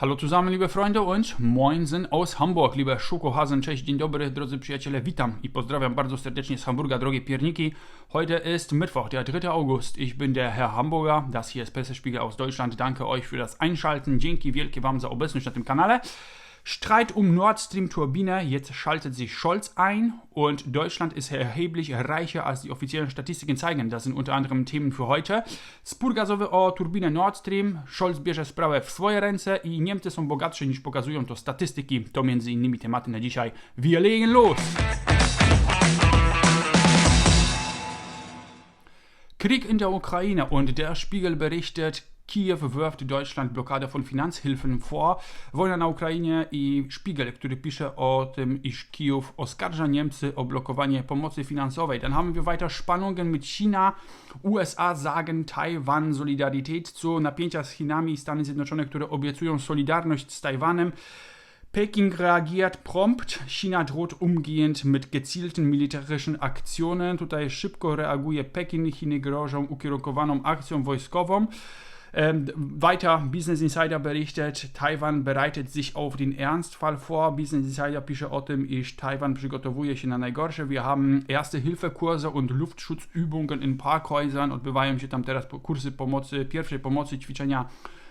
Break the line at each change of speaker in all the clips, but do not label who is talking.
Hallo zusammen, liebe Freunde und Moinsen aus Hamburg, liebe Schokohasen. Cześć, dzień dobry, drodzy przyjaciele, witam i pozdrawiam bardzo serdecznie z Hamburga, drogie Pierniki. Heute ist Mittwoch, der 3. August. Ich bin der Herr Hamburger, das hier ist Pressespiegel aus Deutschland. Danke euch für das Einschalten. Dzięki wielkie Wam za obecność na tym kanale. Streit um Nord Stream Turbine. Jetzt schaltet sich Scholz ein und Deutschland ist erheblich reicher als die offiziellen Statistiken zeigen. Das sind unter anderem Themen für heute. Spór gazowy o turbinę Nord Stream. Scholz bierze sprawę w swoje ręce i Niemcy są bogatsze niż pokazują to statystyki. To między innymi tematy na dzisiaj. Wir legen los! Krieg in der Ukraine und der Spiegel berichtet, Kiew wirft Deutschland Blockade von Finanzhilfen vor. Wojna na Ukrainie i Spiegel, który pisze o tym, iż Kijów oskarża Niemcy o blokowanie pomocy finansowej. Dann haben wir weiter Spannungen mit China. USA sagen Taiwan Solidarität zu. Napięcia z Chinami i Stany Zjednoczone, które obiecują solidarność z Tajwanem. Peking reagiert prompt. China droht umgehend mit gezielten militärischen Aktionen. Tutaj szybko reaguje Pekin. Chiny grożą ukierunkowaną akcją wojskową. Ähm, weiter, Business Insider berichtet, Taiwan bereitet sich auf den Ernstfall vor. Business Insider pisze o tym, iż Taiwan przygotowuje się na najgorsze. Wir haben erste Hilfekurse und Luftschutzübungen in Parkhäusern. Odbywają się tam teraz kursy pomocy, pierwszej pomocy, ćwiczenia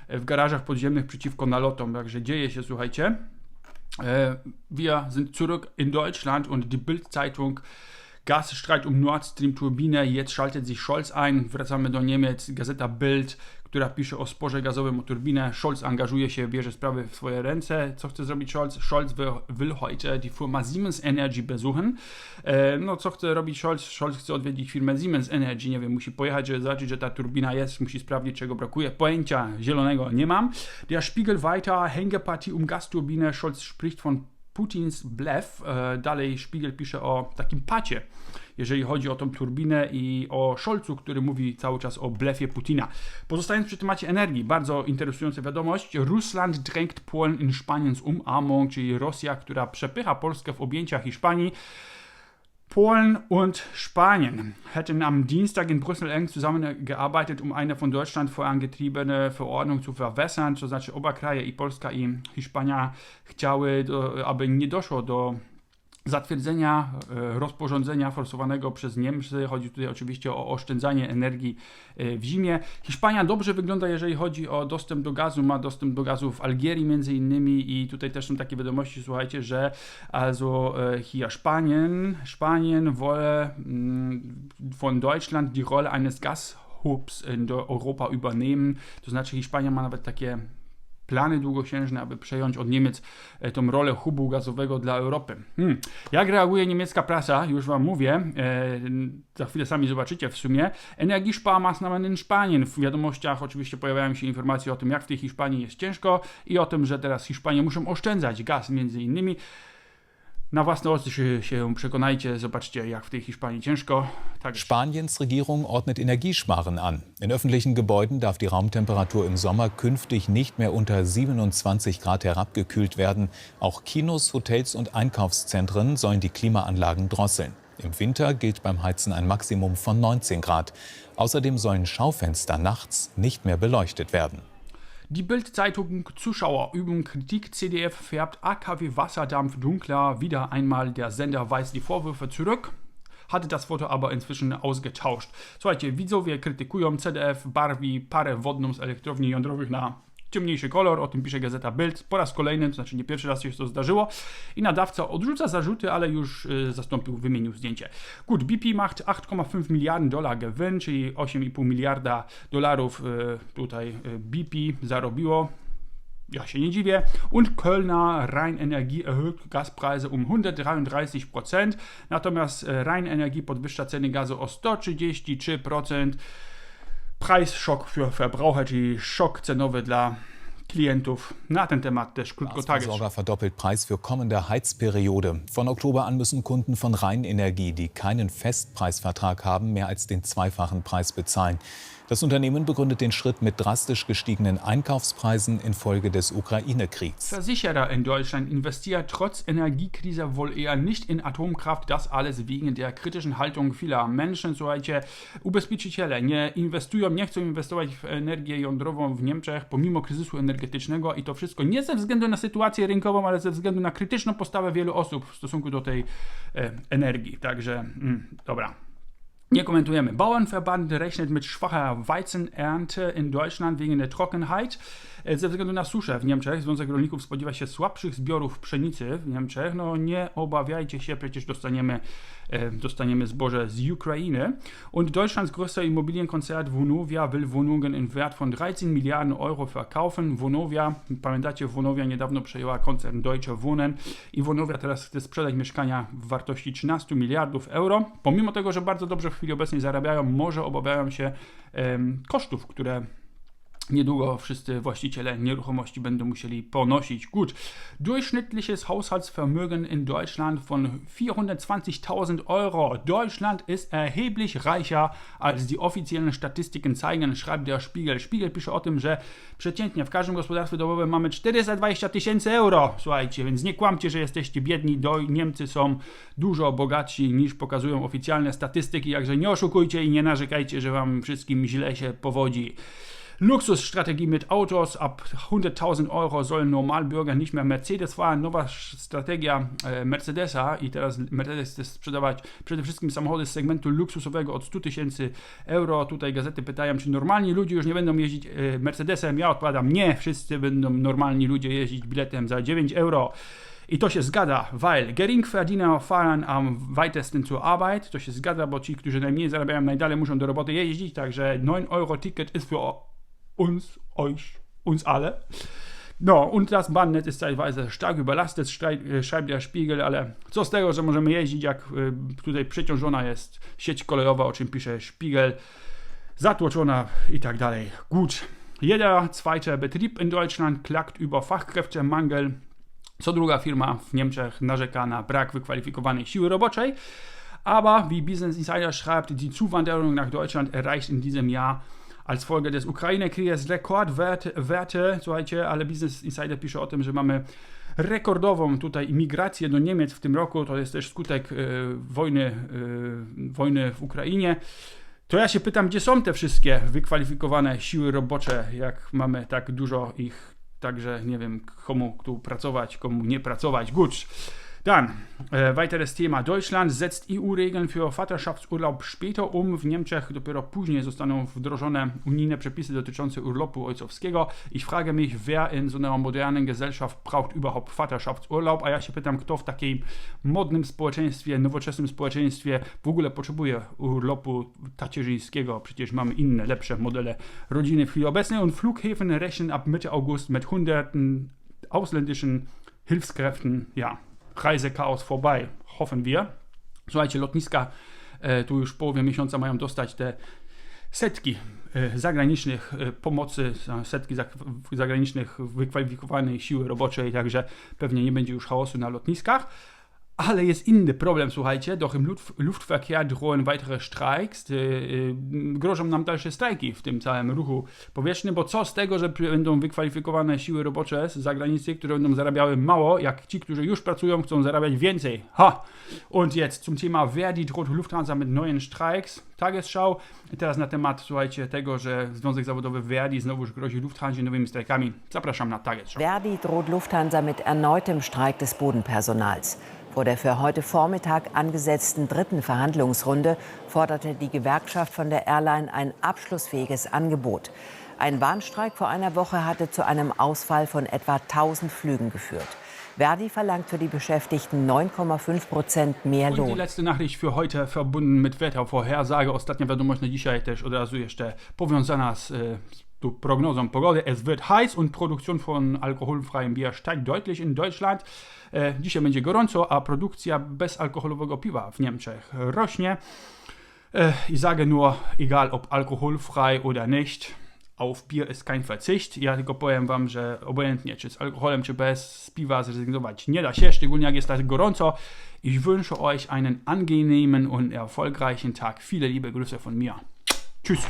w garażach podziemnych przeciwko nalotom. Także dzieje się, słuchajcie. Wir sind zurück in Deutschland und die Bild-Zeitung Gasstreit um Nord Stream Turbine. Jetzt schaltet sich Scholz ein. Wracamy do Niemiec. Gazeta Bild która pisze o sporze gazowym o turbinę. Scholz angażuje się, bierze sprawy w swoje ręce. Co chce zrobić Scholz? Scholz will, heute die Firma Siemens Energy besuchen. E, no, co chce robić Scholz? Scholz chce odwiedzić firmę Siemens Energy. Nie wiem, musi pojechać, żeby zobaczyć, że ta turbina jest, musi sprawdzić, czego brakuje. Pojęcia zielonego nie mam. Der Spiegel weiter, Hängepartie um Gasturbine. Scholz spricht von Putins Blef. E, dalej Spiegel pisze o takim pacie jeżeli chodzi o tą turbinę i o Scholzu, który mówi cały czas o blefie Putina. Pozostając przy temacie energii, bardzo interesująca wiadomość. Russland drängt Polen in Spaniens Umarmung, czyli Rosja, która przepycha Polskę w objęciach Hiszpanii. Polen und Spanien hätten am Dienstag in Brüssel eng zusammengearbeitet, um eine von Deutschland vorangetriebene Verordnung zu verwässern. To znaczy oba kraje, i Polska, i Hiszpania, chciały, do, aby nie doszło do zatwierdzenia e, rozporządzenia forsowanego przez Niemcy. Chodzi tutaj oczywiście o oszczędzanie energii e, w zimie. Hiszpania dobrze wygląda, jeżeli chodzi o dostęp do gazu. Ma dostęp do gazu w Algierii między innymi i tutaj też są takie wiadomości, słuchajcie, że also e, hier Spanien, Spanien wolle mm, von Deutschland die Rolle eines Gashubs in Europa übernehmen. To znaczy Hiszpania ma nawet takie plany długosiężne, aby przejąć od Niemiec e, tą rolę hubu gazowego dla Europy. Hmm. Jak reaguje niemiecka prasa? Już Wam mówię, e, za chwilę sami zobaczycie w sumie. Energiesparmaßnahmen in Spanien. W wiadomościach oczywiście pojawiają się informacje o tym, jak w tej Hiszpanii jest ciężko i o tym, że teraz Hiszpanie muszą oszczędzać gaz między innymi. Na własne oczy się, przekonajcie, zobaczcie, jak w tej Hiszpanii ciężko.
Tak Spaniens Regierung ordnet Energiesparen an. In öffentlichen Gebäuden darf die Raumtemperatur im Sommer künftig nicht mehr unter 27 Grad herabgekühlt werden. Auch Kinos, Hotels und Einkaufszentren sollen die Klimaanlagen drosseln. Im Winter gilt beim Heizen ein Maximum von 19 Grad. Außerdem sollen Schaufenster nachts nicht mehr beleuchtet werden.
Die Bild-Zeitung Zuschauer üben Kritik. CDF färbt AKW Wasserdampf dunkler. Wieder einmal der Sender weist die Vorwürfe zurück. Hatte das Foto aber inzwischen ausgetauscht. Słuchajcie, widzowie krytykują CDF barwi parę wodną z elektrowni jądrowych na ciemniejszy kolor, o tym pisze gazeta Bild po raz kolejny, to znaczy nie pierwszy raz się to zdarzyło i nadawca odrzuca zarzuty, ale już y, zastąpił, wymienił zdjęcie. Gut, BP macht 8,5 miliardy dolar gewinn, czyli 8,5 miliarda dolarów y, tutaj y, BP zarobiło. Ja się nie dziwię. Und Kölner Rheinenergie erhöht Gaspreise um 133%, natomiast Rheinenergie podwyższa ceny gazu o 133%. Preisschock für Verbraucher, czyli szok cenowy dla. Na ten temat też krótko
verdoppelt Preis für kommende Heizperiode. Von Oktober an müssen Kunden von Rheinenergie, die keinen Festpreisvertrag haben, mehr als den zweifachen Preis bezahlen. Das Unternehmen begründet den Schritt mit drastisch gestiegenen Einkaufspreisen infolge des Ukraine-Kriegs.
Versicherer in Deutschland investiert trotz Energiekrise wohl eher nicht in Atomkraft. Das alles wegen der kritischen Haltung vieler Menschen. Słuchajcie, ubezpieczyciele nie inwestują, nie chcą inwestować w energię jądrową w Niemczech pomimo kryzysu energetycznego i to wszystko nie ze względu na sytuację rynkową, ale ze względu na krytyczną postawę wielu osób w stosunku do tej e, energii. Także, mm, dobra. Nie komentujemy. Bauernverband rechnet mit schwacher Weizenernte in Deutschland wegen der Trockenheit. Ze względu na suszę w Niemczech Związek Rolników spodziewa się słabszych zbiorów pszenicy w Niemczech. No nie obawiajcie się, przecież dostaniemy, e, dostaniemy zboże z Ukrainy. Und Deutschlands größter Immobilienkonzert Vonovia will Wohnungen in Wert von 13 Milliarden Euro verkaufen. Vonovia, pamiętacie, Vonovia niedawno przejęła koncern Deutsche Wohnen i Vonovia teraz chce sprzedać mieszkania w wartości 13 miliardów euro. Pomimo tego, że bardzo dobrze w chwili obecnej zarabiają, może obawiają się kosztów, które niedługo wszyscy właściciele nieruchomości będą musieli ponosić. Gut, durchschnittliches Haushaltsvermögen in Deutschland von 420.000 Euro. Deutschland ist erheblich reicher, als die offiziellen Statistiken zeigen, schreibt der Spiegel. Spiegel pisze o tym, że przeciętnie w każdym gospodarstwie domowym mamy 420 tysięcy euro. Słuchajcie, więc nie kłamcie, że jesteście biedni. Do Niemcy są dużo bogatsi niż pokazują oficjalne statystyki, jakże nie oszukujcie i nie narzekajcie, że wam wszystkim źle się powodzi. Luxusstrategie mit Autos. Ab 100.000 Euro sollen Normalbürger nicht mehr Mercedes fahren. Nowa strategia Mercedesa i teraz Mercedes sprzedawać przede wszystkim samochody z segmentu luksusowego od 100 tysięcy euro. Tutaj gazety pytają, czy normalni ludzie już nie będą jeździć e, Mercedesem. Ja odpowiadam, nie, wszyscy będą normalni ludzie jeździć biletem za 9 euro. I to się zgadza, weil Geringverdiener fahren am weitesten zur Arbeit. To się zgadza, bo ci, którzy najmniej zarabiają, najdalej muszą do roboty jeździć, także 9 euro Ticket ist für uns, euch, uns alle. No, und das Bahnnetz ist teilweise stark überlastet, schreibt der Spiegel, ale co z tego, że możemy jeździć, jak e, tutaj przeciążona jest sieć kolejowa, o czym pisze Spiegel, zatłoczona i tak dalej. Gut. Jeder zweite Betrieb in Deutschland klagt über Fachkräftemangel. Co druga firma w Niemczech narzeka na brak wykwalifikowanej siły roboczej. Aber wie Business Insider schreibt, die Zuwanderung nach Deutschland erreicht in diesem Jahr als Folge des Ukraine-Krieges Rekordwerte, Werte, słuchajcie, ale Business Insider pisze o tym, że mamy rekordową tutaj imigrację do Niemiec w tym roku, to jest też skutek y, wojny, y, wojny w Ukrainie. To ja się pytam, gdzie są te wszystkie wykwalifikowane siły robocze, jak mamy tak dużo ich, także nie wiem, komu tu pracować, komu nie pracować. Gut. Dann, äh, weiteres Thema. Deutschland setzt EU-Regeln für Vaterschaftsurlaub später um. W Niemczech dopiero później zostaną wdrożone unijne przepisy dotyczące urlopu ojcowskiego. Ich frage mich, wer in so einer modernen Gesellschaft braucht überhaupt Vaterschaftsurlaub? A ja się pytam, kto w takiej modnym społeczeństwie, nowoczesnym społeczeństwie w ogóle potrzebuje urlopu tacierzyńskiego. Przecież mamy inne, lepsze modele rodziny w chwili obecnej. Und Flughäfen rechnen ab Mitte August mit hunderten ausländischen Hilfskräften. Ja, Reisechaos vorbei, hoffen wir. Słuchajcie, lotniska e, tu już w połowie miesiąca mają dostać te setki e, zagranicznych e, pomocy, setki zagranicznych wykwalifikowanej siły roboczej, także pewnie nie będzie już chaosu na lotniskach. Ale jest inny problem, słuchajcie. Doch im Luftverkehr drohen weitere Streiks. Yy, grożą nam dalsze strajki w tym całym ruchu powietrznym, bo co z tego, że będą wykwalifikowane siły robocze z zagranicy, które będą zarabiały mało, jak ci, którzy już pracują, chcą zarabiać więcej. Ha! Und jetzt zum Thema Verdi droht Lufthansa mit neuen Streiks. Tagesschau. Teraz na temat, słuchajcie, tego, że Związek Zawodowy Verdi znowuż grozi Lufthansa nowymi strajkami. Zapraszam na Tagesschau.
Verdi droht Lufthansa mit erneutem Streik des Bodenpersonals. Vor der für heute Vormittag angesetzten dritten Verhandlungsrunde forderte die Gewerkschaft von der Airline ein abschlussfähiges Angebot. Ein Warnstreik vor einer Woche hatte zu einem Ausfall von etwa 1000 Flügen geführt. Verdi verlangt für die Beschäftigten 9,5 Prozent mehr Lohn.
I letzte Nachricht für heute verbunden mit wettervorhersage. Ostatnia wiadomość na dzisiaj też od razu jeszcze powiązana z prognozą pogody. Es wird heiß und Produktion von alkoholfreiem Bier steigt deutlich in Deutschland. E, dzisiaj będzie gorąco, a produkcja bezalkoholowego piwa w Niemczech rośnie. E, ich sage nur, egal ob alkoholfrei oder nicht, auf Bier ist kein Verzicht. Ja tylko powiem wam, że obojętnie czy z alkoholem, czy bez piwa zrezygnować nie da się, szczególnie jak jest tak gorąco. Ich wünsche euch einen angenehmen und erfolgreichen Tag. Viele liebe Grüße von mir. Tschüss.